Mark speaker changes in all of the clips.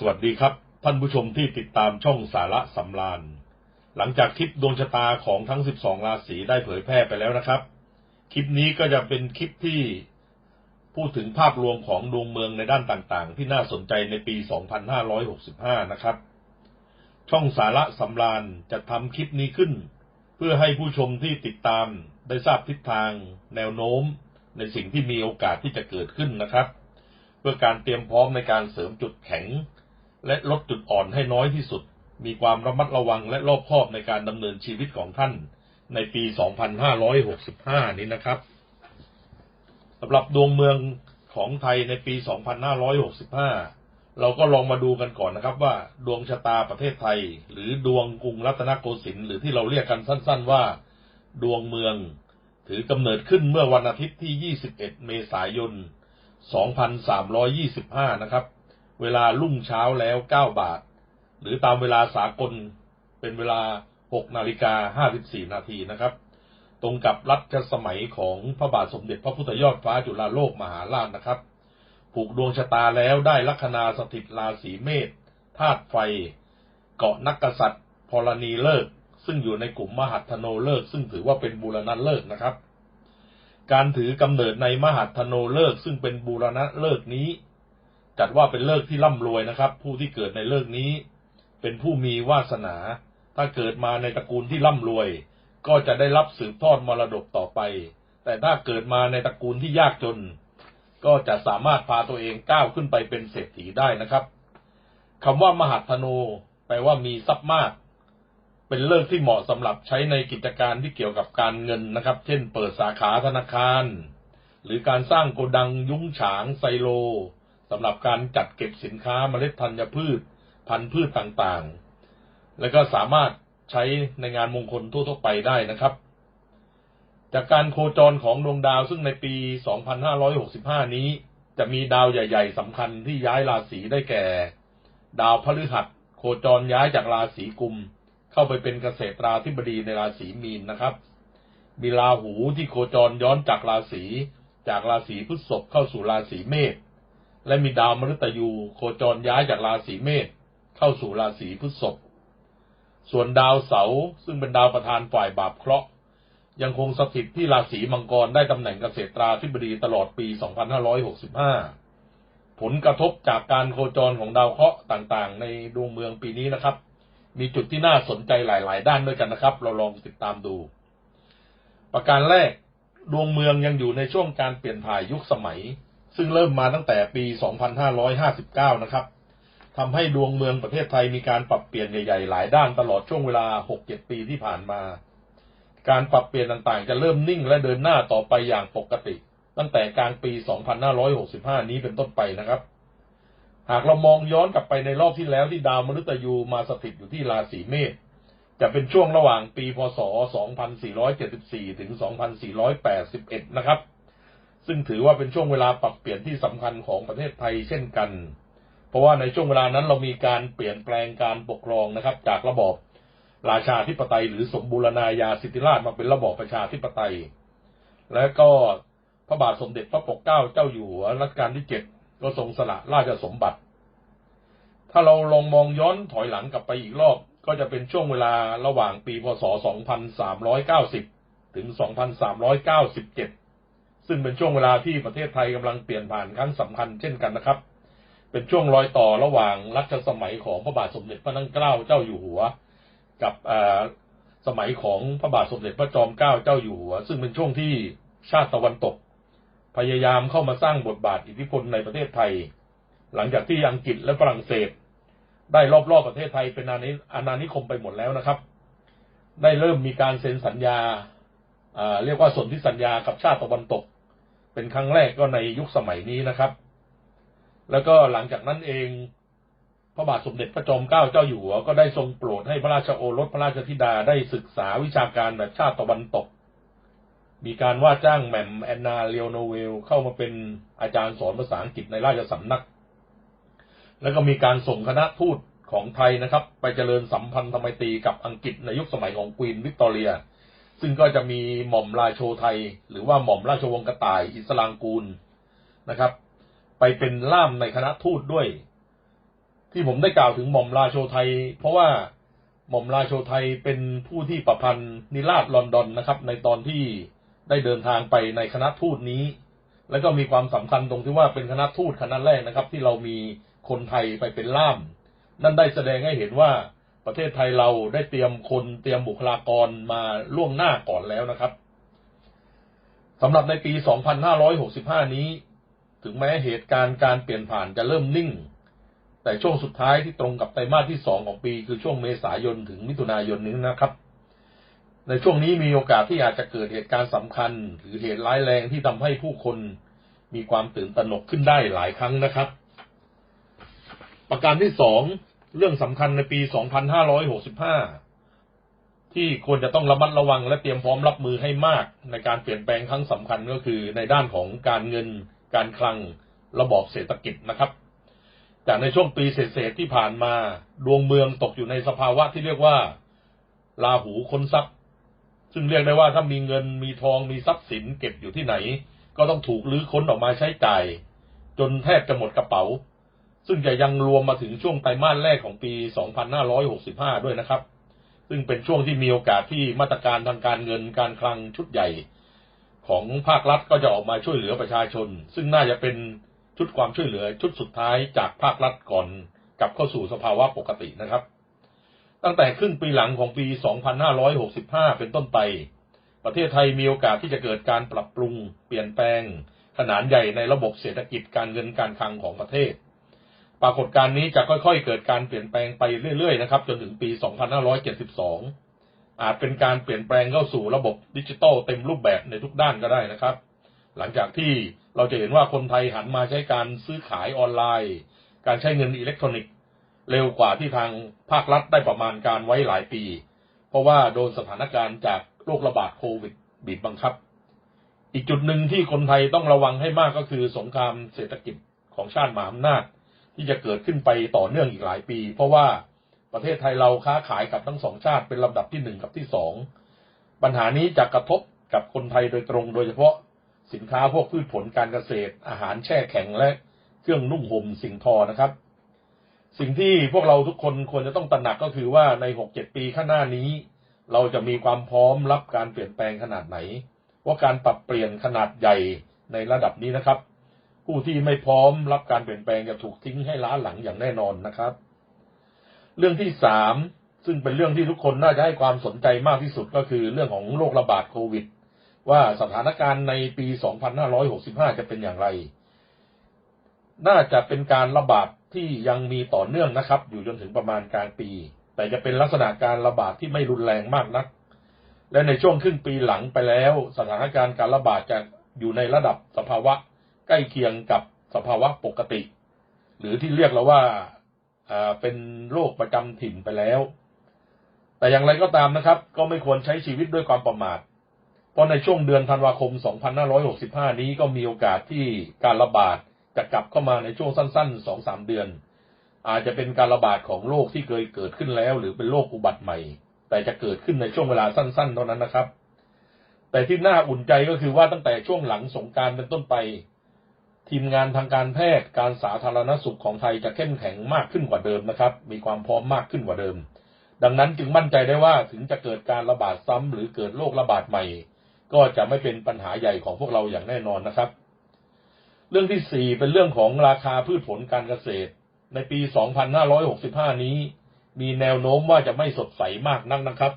Speaker 1: สวัสดีครับ ท่านผู้ชมที่ติดตามช่องสาระสำราญหลังจากคลิปดวงชะตาของทั้ง 12 ราศีได้เผยแพร่ไปแล้วนะครับ คลิปนี้ก็จะเป็นคลิปที่พูดถึงภาพรวมของดวงเมืองในด้านต่างๆ ที่น่าสนใจในปี 2565 นะครับ ช่องสาระสำราญจะทำคลิปนี้ขึ้น เพื่อให้ผู้ชมที่ติดตามได้ทราบทิศทาง แนวโน้ม ในสิ่งที่มีโอกาสที่จะเกิดขึ้นนะครับ เพื่อการเตรียมพร้อมในการเสริมจุดแข็ง และลดจุดอ่อนให้น้อยที่สุด มีความระมัดระวังและรอบคอบในการดำเนินชีวิตของท่าน ในปี 2565 นี้นะครับสำหรับดวงเมืองของไทยในปี 2565 เราก็ลองมาดูกันก่อนนะครับว่า ดวงชะตาประเทศไทย หรือดวงกรุงรัตนโกสินทร์หรือที่เราเรียกกันสั้น ๆ ว่า ดวงเมือง ถือกำเนิดขึ้นเมื่อวันอาทิตย์ที่ 21 เมษายน 2325 นะครับ เวลารุ่งเช้าแล้ว9บาท หรือตามเวลาสากลเป็นเวลา6นาฬิกา54นาทีนะครับ ตรงกับรัชสมัยของพระบาทสมเด็จพระพุทธยอดฟ้าจุฬาโลกมหาราชนะครับ ผูกดวงชะตาแล้วได้ลัคนาสถิตราศีเมษธาตุไฟ เกาะนักกษัตริย์พรณีเลิก ซึ่งอยู่ในกลุ่มมหัตถโนเลิก ซึ่งถือว่าเป็นบูรณะเลิกนะครับ การถือกำเนิดในมหัตถโนเลิก ซึ่งเป็นบูรณะเลิกนี้ จัดว่าเป็นเลิกที่ร่ำรวยนะครับ ผู้ที่เกิดในเลิกนี้ เป็นผู้มีวาสนา ถ้าเกิดมาในตระกูลที่ร่ำรวย ก็จะได้รับสืบทอดมรดกต่อไป แต่ถ้าเกิดมาในตระกูลที่ยากจน ก็จะสามารถพาตัวเองก้าวขึ้นไปเป็นเศรษฐีได้นะครับคำว่ามหัตถโนแปลว่ามีทรัพย์มาก เป็นเลิกที่เหมาะสำหรับใช้ในกิจการที่เกี่ยวกับการเงินนะครับ เช่น เปิดสาขาธนาคาร หรือการสร้างโกดังยุ้งฉางไซโล สำหรับการจัดเก็บสินค้าเมล็ดธัญพืช พันธุ์พืชต่างๆ และก็สามารถใช้ในงานมงคลทั่วๆไปได้นะครับ จากการโคจรของดวงดาวซึ่งในปี 2565 นี้จะมีดาวใหญ่ ๆสำคัญที่ย้ายราศีได้แก่ ดาวพฤหัส โคจรย้ายจากราศีกุม เข้าไปเป็นเกษตราธิบดีในราศีมีนนะครับ มีราหูที่โคจรย้อนจากราศีจากราศีพฤษภเข้าสู่ราศีเมษ และมีดาวมฤตยูโคจรย้ายจากราศีเมษเข้าสู่ราศีพฤษภ ส่วนดาวเสาร์ซึ่งเป็นดาวประธานฝ่ายบาปเคราะห์ยังคงสถิตที่ราศีมังกรได้ตำแหน่งเกษตราธิบดีตลอดปี 2565 ผลกระทบจากการโคจรของดาวเคราะห์ต่างๆ ในดวงเมืองปีนี้นะครับ มีจุดที่น่าสนใจหลาย ๆ ด้านด้วยกันนะครับ เราลองติดตามดู ประการแรก ดวงเมืองยังอยู่ในช่วงการเปลี่ยนถ่ายยุคสมัย ซึ่งเริ่มมาตั้งแต่ปี 2559 นะครับทำให้ดวงเมืองประเทศไทยมีการปรับเปลี่ยนใหญ่ๆ หลายด้านตลอดช่วงเวลา 6-7 ปีที่ผ่านมา การปรับเปลี่ยนต่างๆ จะเริ่มนิ่งและเดินหน้าต่อไปอย่างปกติ ตั้งแต่กลางปี 2565 นี้เป็นต้นไปนะครับ หากเรามองย้อนกลับไปในรอบที่แล้วที่ดาวมฤตยูมาสถิตอยู่ที่ราศีเมษจะเป็นช่วงระหว่างปี พศ 2474 ถึง 2481 นะครับ ซึ่งถือว่าเป็นช่วงเวลาปรับเปลี่ยนที่สำคัญของประเทศไทยเช่นกัน เพราะว่าในช่วงเวลานั้นเรามีการเปลี่ยนแปลงการปกครองนะครับ จากระบอบราชาธิปไตย หรือสมบูรณาญาสิทธิราชมาเป็นระบอบประชาธิปไตย และก็พระบาทสมเด็จพระปกเกล้าเจ้าอยู่หัวรัชกาลที่เจ็ดก็ทรงสละราชสมบัติ ถ้าเราลองมองย้อนถอยหลังกลับไปอีกรอบ ก็จะเป็นช่วงเวลาระหว่างปีพศ 2390 ถึง 2397 ซึ่งเป็นช่วงเวลาที่ประเทศไทยกำลังเปลี่ยนผ่านครั้งสำคัญเช่นกันนะครับ เป็นช่วงรอยต่อระหว่างรัชสมัยของพระบาทสมเด็จพระนั่งเกล้าเจ้าอยู่หัว กับสมัยของพระบาทสมเด็จพระจอมเกล้าเจ้าอยู่หัว ซึ่งเป็นช่วงที่ชาติตะวันตก พยายามเข้ามาสร้างบทบาทอิทธิพลในประเทศไทย หลังจากที่อังกฤษและฝรั่งเศส ได้รอบๆประเทศไทยเป็นอาณานิคมไปหมดแล้วนะครับ ได้เริ่มมีการเซ็นสัญญาเรียกว่าสนธิสัญญากับชาติตะวันตก เป็นครั้งแรกก็ในยุคสมัยนี้นะครับ แล้วก็หลังจากนั้นเอง พระบาทสมเด็จพระจอมเกล้าเจ้าอยู่หัวก็ได้ทรงโปรดให้พระราชโอรสพระราชธิดาได้ศึกษาวิชาการแบบชาติตะวันตก มีการว่าจ้างแหม่มแอนนาเลียวโนเวลเข้ามาเป็นอาจารย์สอนภาษาอังกฤษในราชสำนัก แล้วก็มีการส่งคณะทูตของไทยนะครับ ไปเจริญสัมพันธไมตรีกับอังกฤษในยุคสมัยของควีนวิกตอเรีย ซึ่งก็จะมีหม่อมราโชไทย หรือว่าหม่อมราชวงศ์กระต่ายอิสลางกูลนะครับ ไปเป็นล่ามในคณะทูตด้วย ที่ผมได้กล่าวถึงหม่อมราโชไทย เพราะว่าหม่อมราโชไทยเป็นผู้ที่ประพันธ์นิราชลอนดอนนะครับ ในตอนที่ได้เดินทางไปในคณะทูตนี้ แล้วก็มีความสำคัญตรงที่ว่าเป็นคณะทูตคณะแรกนะครับ ที่เรามีคนไทยไปเป็นล่าม นั่นได้แสดงให้เห็นว่า ประเทศไทยเราได้เตรียมคนเตรียมบุคลากรมาล่วงหน้าก่อนแล้วนะครับสำหรับในปี 2565 นี้ ถึงแม้เหตุการณ์การเปลี่ยนผ่านจะเริ่มนิ่ง แต่ช่วงสุดท้ายที่ตรงกับไตรมาสที่สองของปี คือช่วงเมษายนถึงมิถุนายนนี้นะครับ ในช่วงนี้มีโอกาสที่อาจจะเกิดเหตุการณ์สำคัญ หรือเหตุร้ายแรงที่ทำให้ผู้คนมีความตื่นตระหนกขึ้นได้หลายครั้งนะครับ ประการที่สอง เรื่องสำคัญในปี 2565 ที่ควรจะต้องระมัดระวังและเตรียมพร้อมรับมือให้มาก ในการเปลี่ยนแปลงครั้งสำคัญก็คือในด้านของการเงิน การคลัง ระบอบเศรษฐกิจนะครับ จากในช่วงปีเศษที่ผ่านมาดวงเมืองตกอยู่ในสภาวะที่เรียกว่าลาหูค้นทรัพย์ ซึ่งเรียกได้ว่าถ้ามีเงินมีทองมีทรัพย์สินเก็บอยู่ที่ไหน ก็ต้องถูกลื้อค้นออกมาใช้จ่าย จนแทบจะหมดกระเป๋า ซึ่งจะยังรวมมาถึงช่วงไตรมาสแรกของปี 2565 ด้วยนะครับ ซึ่งเป็นช่วงที่มีโอกาสที่มาตรการทางการเงินการคลังชุดใหญ่ ของภาครัฐก็จะออกมาช่วยเหลือประชาชน ซึ่งน่าจะเป็นชุดความช่วยเหลือชุดสุดท้ายจากภาครัฐก่อนกลับเข้าสู่สภาวะปกตินะครับ ตั้งแต่ครึ่งปีหลังของปี 2565 เป็นต้นไป ประเทศไทยมีโอกาสที่จะเกิดการปรับปรุง เปลี่ยนแปลง ขนาดใหญ่ในระบบเศรษฐกิจการเงินการคลังของประเทศ ปรากฏการณ์นี้จะค่อยๆ เกิดการเปลี่ยนแปลงไปเรื่อยๆนะครับ จนถึงปี 2572 อาจเป็นการเปลี่ยนแปลงเข้าสู่ระบบดิจิทัลเต็มรูปแบบในทุกด้านก็ได้นะครับ หลังจากที่เราจะเห็นว่าคนไทยหันมาใช้การซื้อขายออนไลน์ การใช้เงินอิเล็กทรอนิกส์ เร็วกว่าที่ทางภาครัฐได้ประมาณการไว้หลายปี เพราะว่าโดนสถานการณ์จากโรคระบาดโควิดบีบบังคับ อีกจุดหนึ่งที่คนไทยต้องระวังให้มากก็คือสงครามเศรษฐกิจของชาติมหาอำนาจ ที่จะเกิดขึ้นไปต่อเนื่องอีกหลายปี เพราะว่าประเทศไทยเราค้าขายกับทั้งสองชาติเป็นลำดับที่หนึ่งกับที่สองปัญหานี้จะกระทบกับคนไทยโดยตรงโดยเฉพาะสินค้าพวกพืชผลการเกษตร อาหารแช่แข็งและเครื่องนุ่งห่มสิ่งทอนะครับ สิ่งที่พวกเราทุกคนควรจะต้องตระหนักก็คือว่าในหกเจ็ดปีข้างหน้านี้ เราจะมีความพร้อมรับการเปลี่ยนแปลงขนาดไหน ว่าการปรับเปลี่ยนขนาดใหญ่ในระดับนี้นะครับ ผู้ที่ไม่พร้อมรับการเปลี่ยนแปลงจะถูกทิ้งให้ล้าหลังอย่างแน่นอนนะครับ เรื่องที่สามซึ่งเป็นเรื่องที่ทุกคนน่าจะให้ความสนใจมากที่สุดก็คือเรื่องของโรคระบาดโควิด ว่าสถานการณ์ในปี 2565 จะเป็นอย่างไร น่าจะเป็นการระบาดที่ยังมีต่อเนื่องนะครับ อยู่จนถึงประมาณกลางปี แต่จะเป็นลักษณะการระบาดที่ไม่รุนแรงมากนัก และในช่วงครึ่งปีหลังไปแล้ว สถานการณ์การระบาดจะอยู่ในระดับสภาวะ ใกล้เคียงกับสภาวะปกติ หรือที่เรียกเราว่าเป็นโรคประจำถิ่นไปแล้ว แต่อย่างไรก็ตามนะครับ ก็ไม่ควรใช้ชีวิตด้วยความประมาท เพราะในช่วงเดือนธันวาคม 2565 นี้ก็มีโอกาสที่การระบาดจะกลับเข้ามาในช่วงสั้นๆ 2-3 เดือน อาจจะเป็นการระบาดของโรคที่เคยเกิดขึ้นแล้ว หรือเป็นโรคอุบัติใหม่ แต่จะเกิดขึ้นในช่วงเวลาสั้นๆ เท่านั้นนะครับ แต่ที่น่าอุ่นใจก็คือว่าตั้งแต่ช่วงหลังสงการเป็นต้นไป ทีมงานทางการแพทย์การสาธารณสุขของไทยจะเข้มแข็งมากขึ้นกว่าเดิมนะครับ มีความพร้อมมากขึ้นกว่าเดิม ดังนั้นจึงมั่นใจได้ว่าถึงจะเกิดการระบาดซ้ำหรือเกิดโรคระบาดใหม่ ก็จะไม่เป็นปัญหาใหญ่ของพวกเราอย่างแน่นอนนะครับ เรื่องที่สี่เป็นเรื่องของราคาพืชผลการเกษตร ในปี 2565 นี้ มีแนวโน้มว่าจะไม่สดใสมากนักนะครับ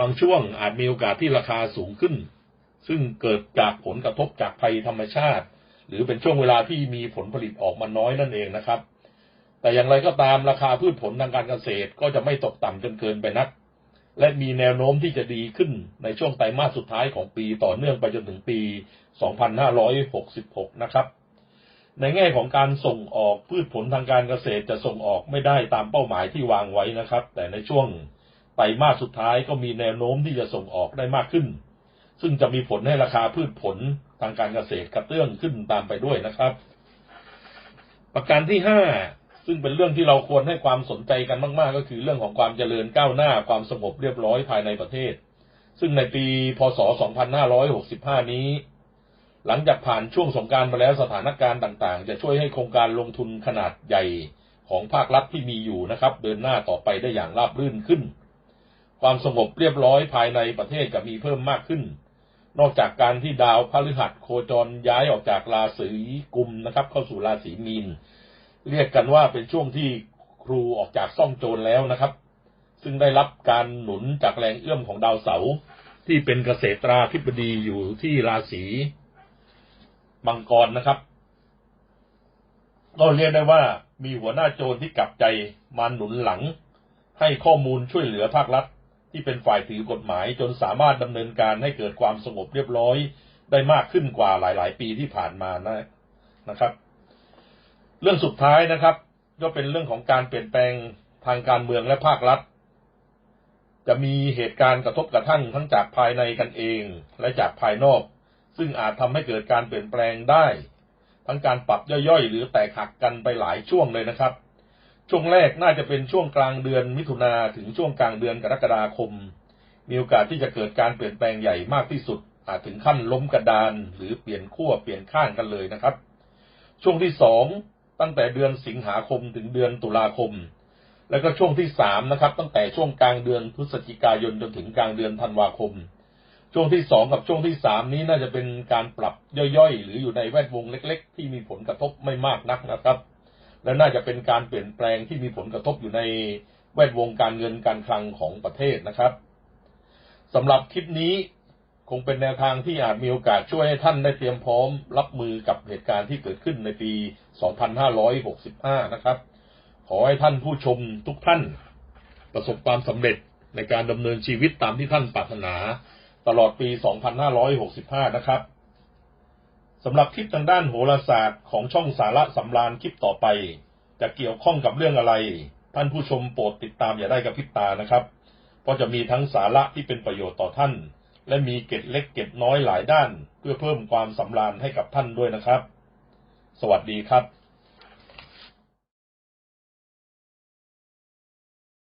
Speaker 1: บางช่วงอาจมีโอกาสที่ราคาสูงขึ้น ซึ่งเกิดจากผลกระทบจากภัยธรรมชาติ หรือเป็นช่วงเวลาที่มีผลผลิตออกมาน้อยนั่นเองนะครับ แต่อย่างไรก็ตามราคาพืชผลทางการเกษตรก็จะไม่ตกต่ำจนเกินไปนัก และมีแนวโน้มที่จะดีขึ้นในช่วงไตรมาสสุดท้ายของปีต่อเนื่องไปจนถึงปี 2566 นะครับ ในแง่ของการส่งออกพืชผลทางการเกษตรจะส่งออกไม่ได้ตามเป้าหมายที่วางไว้นะครับ แต่ในช่วงไตรมาสสุดท้ายก็มีแนวโน้มที่จะส่งออกได้มากขึ้น ซึ่งจะมีผลให้ราคาพืชผลทางการเกษตรกระเตื้องขึ้นตามไปด้วยนะครับ ประการที่ห้าซึ่งเป็นเรื่องที่เราควรให้ความสนใจกันมาก ๆ ก็คือเรื่องของความเจริญก้าวหน้าความสงบเรียบร้อยภายในประเทศ ซึ่งในปีพศ 2565 นี้ หลังจากผ่านช่วงสงการมาแล้วสถานการณ์ต่าง ๆ จะช่วยให้โครงการลงทุนขนาดใหญ่ของภาครัฐที่มีอยู่นะครับ เดินหน้าต่อไปได้อย่างราบรื่นขึ้น ความสงบเรียบร้อยภายในประเทศก็มีเพิ่มมากขึ้น นอกจากการที่ดาวพฤหัสโคจรย้ายออกจากราศีกุมนะครับ เข้าสู่ราศีมีน เรียกกันว่าเป็นช่วงที่ครูออกจากซ่องโจรแล้วนะครับ ซึ่งได้รับการหนุนจากแรงเอื้อมของดาวเสาร์ที่เป็นเกษตราธิบดีอยู่ที่ราศีมังกรนะครับก็เรียกได้ว่ามีหัวหน้าโจรที่กลับใจมาหนุนหลัง ให้ข้อมูลช่วยเหลือภาครัฐ ที่เป็นฝ่ายถือกฎหมายจนสามารถดำเนินการให้เกิดความสงบเรียบร้อย ได้มากขึ้นกว่าหลาย ๆ ปีที่ผ่านมานะนะครับ เรื่องสุดท้ายนะครับ ก็เป็นเรื่องของการเปลี่ยนแปลงทางการเมืองและภาครัฐ จะมีเหตุการณ์กระทบกระทั่งทั้งจากภายในกันเองและจากภายนอก ซึ่งอาจทำให้เกิดการเปลี่ยนแปลงได้ ทั้งการปรับย่อยๆ หรือแตกหักกันไปหลายช่วงเลยนะครับ ช่วงแรกน่าจะเป็นช่วงกลางเดือนมิถุนาถึงช่วงกลางเดือนกรกฎาคม มีโอกาสที่จะเกิดการเปลี่ยนแปลงใหญ่มากที่สุด อาจถึงขั้นล้มกระดาน หรือเปลี่ยนขั้วเปลี่ยนข้างกันเลยนะครับ ช่วงที่สองตั้งแต่เดือนสิงหาคมถึงเดือนตุลาคม แล้วก็ช่วงที่สามนะครับ ตั้งแต่ช่วงกลางเดือนพฤศจิกายนจนถึงกลางเดือนธันวาคม ช่วงที่สองกับช่วงที่สามนี้น่าจะเป็นการปรับย่อยๆ หรืออยู่ในแวดวงเล็ก ๆ ที่มีผลกระทบไม่มากนักนะครับ และน่าจะเป็นการเปลี่ยนแปลงที่มีผลกระทบอยู่ในแวดวงการเงินการคลังของประเทศนะครับสำหรับคลิปนี้คงเป็นแนวทางที่อาจมีโอกาสช่วยให้ท่านได้เตรียมพร้อม รับมือกับเหตุการณ์ที่เกิดขึ้นในปี 2565 นะครับ ขอให้ท่านผู้ชมทุกท่านประสบความสำเร็จในการดำเนินชีวิตตามที่ท่านปรารถนา ตลอดปี 2565 นะครับ สำหรับคลิปทางด้านโหราศาสตร์ของช่องสาระสำราญคลิปต่อไป จะเกี่ยวข้องกับเรื่องอะไร ท่านผู้ชมโปรดติดตามอย่าได้กับพริบตานะครับเพราะจะมีทั้งสาระที่เป็นประโยชน์ต่อท่าน และมีเก็ดเล็กเก็ดน้อยหลายด้าน เพื่อเพิ่มความสำราญให้กับท่านด้วยนะครับ สวัสดีครับ